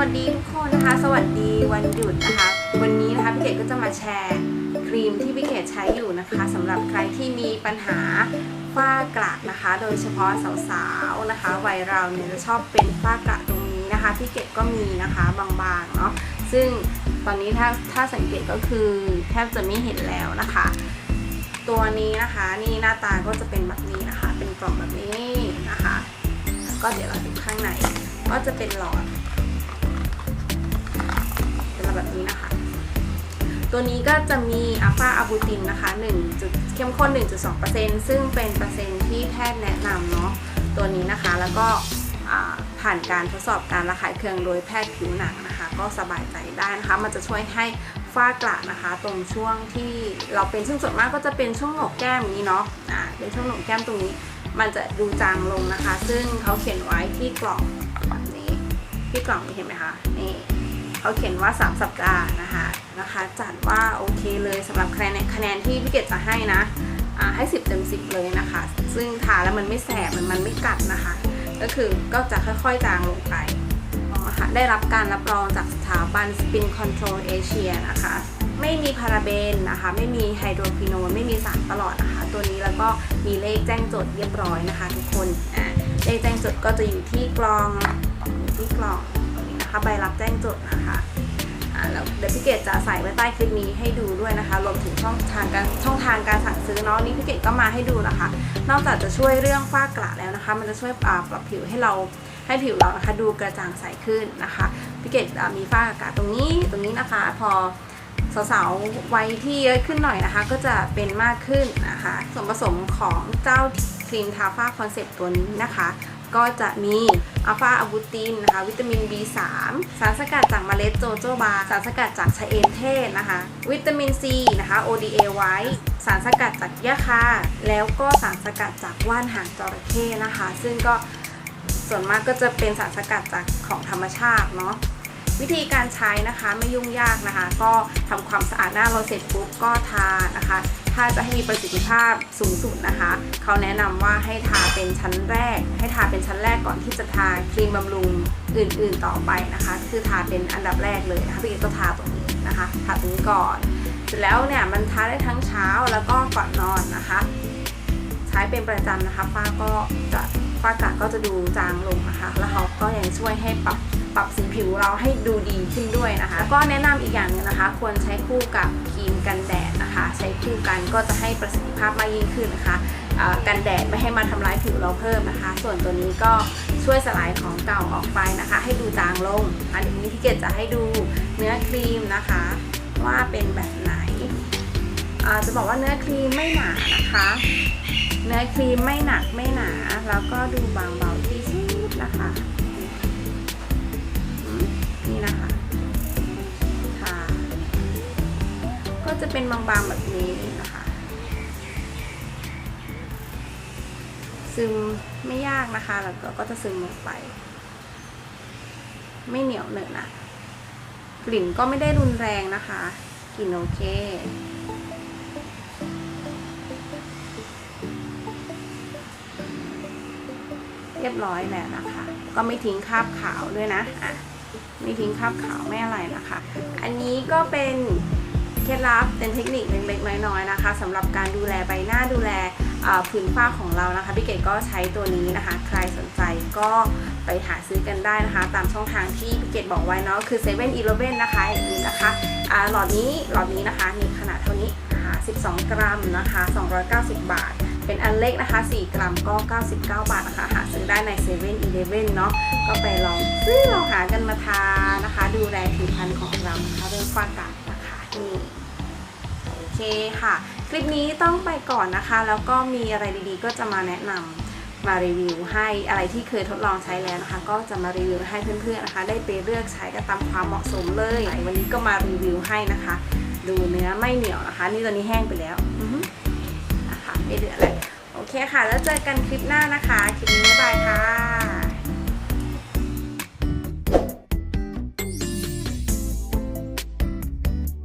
วัสดีทุกคนนะคะ สวัสดีวันหยุดนะคะ วันนี้นะคะพี่เกดก็จะมาแชร์ครีมที่พี่เกดใช้อยู่นะคะสำหรับใครที่มีปัญหาฝ้ากระนะคะ โดยเฉพาะสาวๆนะคะวัยเราเนี่ยจะชอบเป็นฝ้ากระตรงนี้นะคะพี่เกดก็มีนะคะบางๆเนาะซึ่งตอนนี้ถ้าถ้าสังเกตก็คือแทบจะไม่เห็นแล้วนะคะ ตัวนี้นะคะนี่หน้าตาก็จะเป็นแบบนี้นะคะ เป็นกล่องแบบนี้นะคะแล้วก็เดี๋ยวเราดูข้างในก็จะเป็นหลอด แบบนี้นะคะ ตัวนี้ก็จะมีอัลฟาอะบูตินนะคะ1จุดเข้มข้น 1.2%ซึ่งเป็นเปอร์เซ็นต์ที่แพทย์แนะนำเนาะตัวนี้นะคะแล้วก็ผ่านการทดสอบการระคายเคืองโดยแพทย์ผิวหนังนะคะ ก็สบายใจได้นะคะ มันจะช่วยให้ฝ้ากระนะคะ ตรงช่วงที่เราเป็นซึ่งส่วนมากก็จะเป็นช่วงหนกแก้มนี้เนาะอ่าเป็นช่วงหนกแก้มตรงนี้ มันจะดูจางลงนะคะ ซึ่งเขาเขียนไว้ที่กล่องแบบนี้ที่กล่องนี้เห็นไหมคะนี่ เขาเขียนว่า 3 สัปดาห์นะคะนะคะจัดว่าโอเคเลยสำหรับคะแนนคะแนนที่พี่เกดจะให้นะอ่าให้ 10เต็ม10 เลยนะคะ ซึ่งทาแล้วมันไม่แสบมันมันไม่กัดนะคะ ก็คือก็จะค่อยๆจางลงไปนะคะได้รับการรับรองจากสถาบัน Spin Control Asia นะคะ ไม่มีพาราเบนนะคะ ไม่มีไฮโดรควิโนนไม่มีสารประหลอดนะคะ ตัวนี้แล้วก็มีเลขแจ้งจดเรียบร้อยนะคะ ทุกคนเลขแจ้งจดก็จะอยู่ที่กล่องอยู่ที่กล่อง นะคะ ใบรับแจ้งจดนะคะแล้วเดี๋ยวพี่เกดจะใส่ไว้ใต้คลิปนี้ให้ดูด้วยนะคะรวมถึงช่องทางการช่องทางการสั่งซื้อเนาะนี่พี่เกดก็มาให้ดูนะคะ นอกจากจะช่วยเรื่องฝ้ากระแล้วนะคะ มันจะช่วยปรับผิวให้เราให้ผิวเรานะคะ ดูกระจ่างใสขึ้นนะคะพี่เกดมีฝ้ากระตรงนี้ตรงนี้นะคะ พอสาวๆวัยที่เยอะขึ้นหน่อยนะคะ ก็จะเป็นมากขึ้นนะคะ ส่วนผสมของเจ้าครีมทาฝ้าคอนเซปต์ตัวนี้นะคะ ก็จะมีอัลฟาอะบูตินนะคะวิตามิน B3 สารสกัดจากเมล็ดโจโจบา สารสกัดจากชะเอมเทศนะคะ วิตามิน C นะคะ ODA ไว้ สารสกัดจากยะคา แล้วก็สารสกัดจากว่านหางจระเข้นะคะ ซึ่งก็ส่วนมากก็จะเป็นสารสกัดจากของธรรมชาติเนาะวิธีการใช้นะคะไม่ยุ่งยากนะคะ ก็ทำความสะอาดหน้าเราเสร็จปุ๊บก็ทานะคะ ถ้าจะให้มีประสิทธิภาพสูงสุดนะคะ เขาแนะนำว่าให้ทาเป็นชั้นแรก ให้ทาเป็นชั้นแรกก่อนที่จะทาครีมบำรุงอื่น ๆต่อไปนะคะ คือทาเป็นอันดับแรกเลยนะคะพี่เอกก็ทาตรงนี้นะคะทาตรงนี้ก่อนเสร็จแล้วเนี่ยมันทาได้ทั้งเช้าแล้วก็ก่อนนอนนะคะ ใช้เป็นประจำนะคะป้าก็จะ ฝ้ากระก็จะดูจางลงนะคะ แล้วเขาก็ยังช่วยให้ปรับปรับสีผิวเราให้ดูดีขึ้นด้วยนะคะ ก็แนะนำอีกอย่างหนึงนะคะ ควรใช้คู่กับครีมกันแดดนะคะ ใช้คู่กันก็จะให้ประสิทธิภาพมากยิ่งขึ้นนะคะกันแดดไม่ให้มาทำร้ายผิวเราเพิ่มนะคะ ส่วนตัวนี้ก็ช่วยสลายของเก่าออกไปนะคะ ให้ดูจางลง อันนี้ที่เกดจะให้ดูเนื้อครีมนะคะ ว่าเป็นแบบไหนจะบอกว่าเนื้อครีมไม่หนานะคะ เนื้อครีมไม่หนักไม่หนา แล้วก็ดูบางเบาที่สุดนะคะ นี่นะคะค่ะ ก็จะเป็นบางๆแบบนี้นะคะ ซึมไม่ยากนะคะ แล้วก็ก็จะซึมลงไป ไม่เหนียวเหนอะนะกลิ่นก็ไม่ได้รุนแรงนะคะ กลิ่นโอเค รียบร้อยแล้วนะคะ ก็ไม่ทิ้งคราบขาวด้วยนะอะไม่ทิ้งคราบขาวไม่อะไรนะคะ อันนี้ก็เป็นเคล็ดลับเป็นเทคนิคเล็กๆน้อยๆนะคะสำหรับการดูแลใบหน้าดูแลผืนฝ้าของเรานะคะพี่เกดก็ใช้ตัวนี้นะคะ ใครสนใจก็ไปหาซื้อกันได้นะคะ ตามช่องทางที่พี่เกดบอกไว้เนาะคือ7 e เ e ่ e อนะคะอย่างนี้นะคะหลอดนี้หลอดนี้นะคะนี่ขนาดเท่านี้นะคะ12 กรัมนะคะ 290 บาท เป็นอันเล็กนะคะ 4 กรัมก็ 99 บาทนะคะ หาซื้อได้ใน7 e เ e ่ e อเนาะ ก็ไปลองซื้อลองหากันมาทานะคะ ดูแลผิวพรรณของเรานะคะเรื่องฝ้ากระนะคะนี่โอเคค่ะ คลิปนี้ต้องไปก่อนนะคะ แล้วก็มีอะไรดีๆ ก็จะมาแนะนำมารีวิวให้อะไรที่เคยทดลองใช้แล้วนะคะ ก็จะมารีวิวให้เพื่อนๆนะคะ ได้ไปเลือกใช้กันตามความเหมาะสมเลยวันนี้ก็มารีวิวให้นะคะ ดูเนื้อไม่เหนียวนะคะ นี่ตอนนี้แห้งไปแล้วอ คะไม่เหลือเลยโอเคค่ะ แล้วเจอกันคลิปหน้านะคะ คลิปนี้บ๊ายบายค่ะ